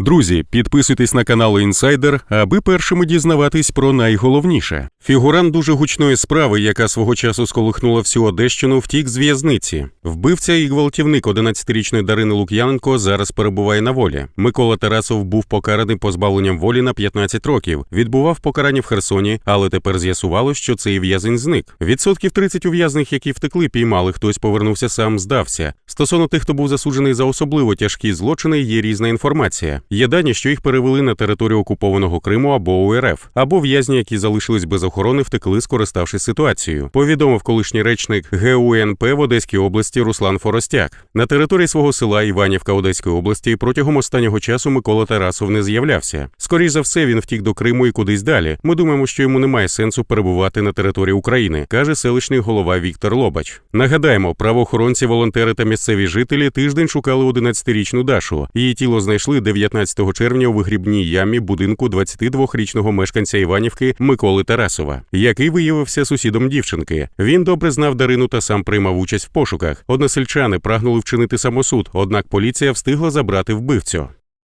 Друзі, підписуйтесь на канал Інсайдер, аби першими дізнаватись про найголовніше. Фігурант дуже гучної справи, яка свого часу сколихнула всю Одещину, втік з в'язниці. Вбивця і гвалтівник 11-річної Дарини Лук'яненко зараз перебуває на волі. Микола Тарасов був покараний позбавленням волі на 15 років. Відбував покарання в Херсоні, але тепер з'ясувало, що цей в'язень зник. Відсотків 30 ув'язних, які втекли, піймали. Хтось повернувся сам, здався. Стосовно тих, хто був засуджений за особливо тяжкі злочини, є різна інформація. Є дані, що їх перевели на територію окупованого Криму або УРФ, або в'язні, які залишились без охорони, втекли, скориставшись ситуацією. Повідомив колишній речник ГУНП в Одеській області Руслан Форостяк. На території свого села Іванівка Одеської області протягом останнього часу Микола Тарасов не з'являвся. Скоріше за все, він втік до Криму і кудись далі. Ми думаємо, що йому немає сенсу перебувати на території України, каже селищний голова Віктор Лобач. Нагадаємо, правоохоронці, волонтери та місцеві жителі тиждень шукали 11-річну Дашу. Її тіло знайшли 19 червня у вигрібній ямі будинку 22-річного мешканця Іванівки Миколи Тарасова, який виявився сусідом дівчинки. Він добре знав Дарину та сам приймав участь в пошуках. Односельчани прагнули вчинити самосуд, однак поліція встигла забрати вбивцю.